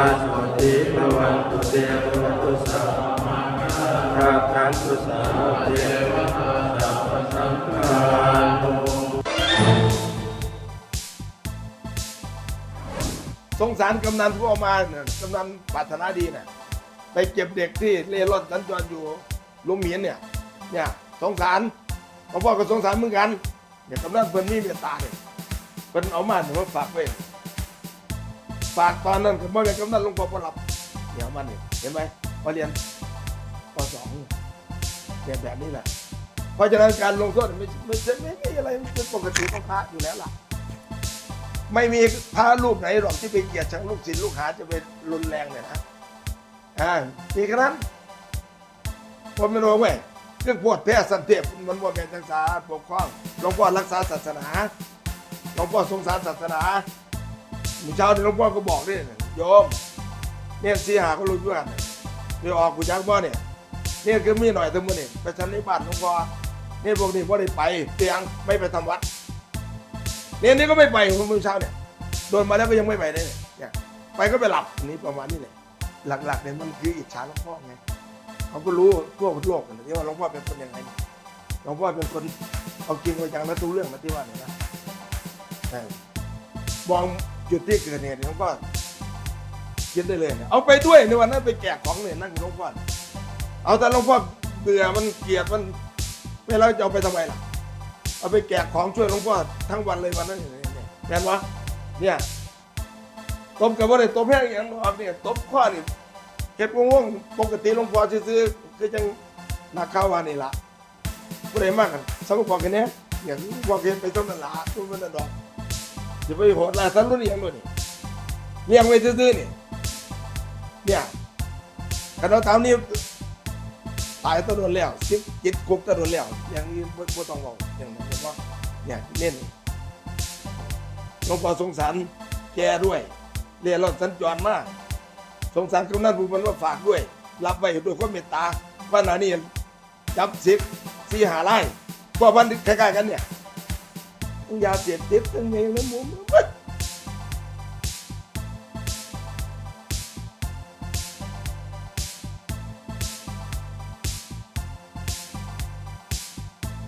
าสวัสดีภวันตุเตวตุสามาราคันตุสาเทวตาสัพพังฆานุสงสารกำนันผู้เอามาเนี่ยกำนันปรารถนาดีเนี่ยไปเก็บเด็กที่เร่ร่อนสัญจรอยู่ลุงเหมียนเนี่ยเนี่ยสงสาร หลวงพ่อก็สงสารเหมือนกันเนี่ยกำนันเพิ่นมีเมตตาเนี่ยเพิ่นเอามาเนี่ยมาฝากไว้ฝากตอนนั้นก็บ่เป็นกำนันหลวงพ่อบ่รับเนี่ยเอามันนี่เห็นไหมพอเรียนปสองเนี่ยแบบนี้แหละเพราะฉะนั้นการลงโทษไม่ไม่ไม่ไม่ไม่อะไรมันเป็นปกติของพระอยู่แล้วล่ะ ไม่มีพระรูปไหนหรอกที่ไปเกียดชังลูกศิษย์ลูกหาจะไปรุนแรงเนี่ยนะอ่ามีแค่นั้นผมไม่รู้เว้ย เรื่องปวดแพ้สันเทพมันว่าเป็นทางสาปกครองหลวงพ่อรักษาศาสนาหลวงพ่อสงสารศาสนาเมื่อเช้านี้หลวงพ่อก็บอกด้วยโยมเนี่ยสีหาก็รู้ด้วยกันเดี๋ยวออกกูจักบ่เนี่ยเนี่ยคือมีหน่อยเท่ามือนี่ไปชันในบ้านหลวงพ่อเนี่ยพวกนี้พ่ได้ไปเตียงไม่ไปทำวัดเนี่ยนี่ก็ไม่ไปของมื้อเช้าเนี่ยโดนมาแล้วก็ยังไม่ไปได้เนี่ยเนี่ยไปก็ไปหลับนี่ประมาณนี้เลยหลักๆเนี่ยมันคืออิจฉาหลวงพ่อไง เขาก็รู้ทั่วโลกกันที่ว่าหลวงพ่อเป็นคนยังไงหลวงพ่อเป็นคนเอาจริงเอาจังและทุกเรื่องนะที่ว่าเนี่ยนะแต่มองจุดที่เกิดเหตุหลวงพ่อคิดได้เลยเนี่ยเอาไปด้วยในวันนั้นไปแจกของเนี่ยนั่งหลวงพ่อเอาแต่หลวงพ่อเบื่อมันเกลียดมันไม่แล้วจะเอาไปทำไมล่ะ เอาไปแจกของช่วยหลวงพ่อทั้งวันเลยวันนั้นเนี่ยเนี่ยแม่นวะเนี่ยตบกับว่าได้ตบแห้งอย่างนอกเนี่ยตบข้อนี่ เก็บงงๆปกติหลวงพ่อซื้อๆคือจังนักข่าววานี่ละผู้ใดมากกันสมควรกันเนี้ยอย่างพวกเห็นไปต้นนั่นละต้นนั่นดอกจะไปโหดลายสันรุ่นเลี้ยงด้วยนี่เลี้ยงไว้ซื้อๆนี่เนี่ยกันเราตามนี้ตายตัวโดนแล้วจิตจิตคุกตัวโดนแล้วอย่างนี้บ่บ่ต้องบอกอย่างนั้นเห็นว่าเนี่ยเน้นหลวงพ่อสงสารแกด้วยเรียนรอดสัญจรมาก สงสารกำนันผู้มันว่าฝากด้วย รับไว้ด้วยความเมตตาว่านานี่จับสิบสี่หาไร่พวกมันคล้ายๆกันเนี่ยทั้งยาเสพติดทั้งเมย์ทั้งมูเบิด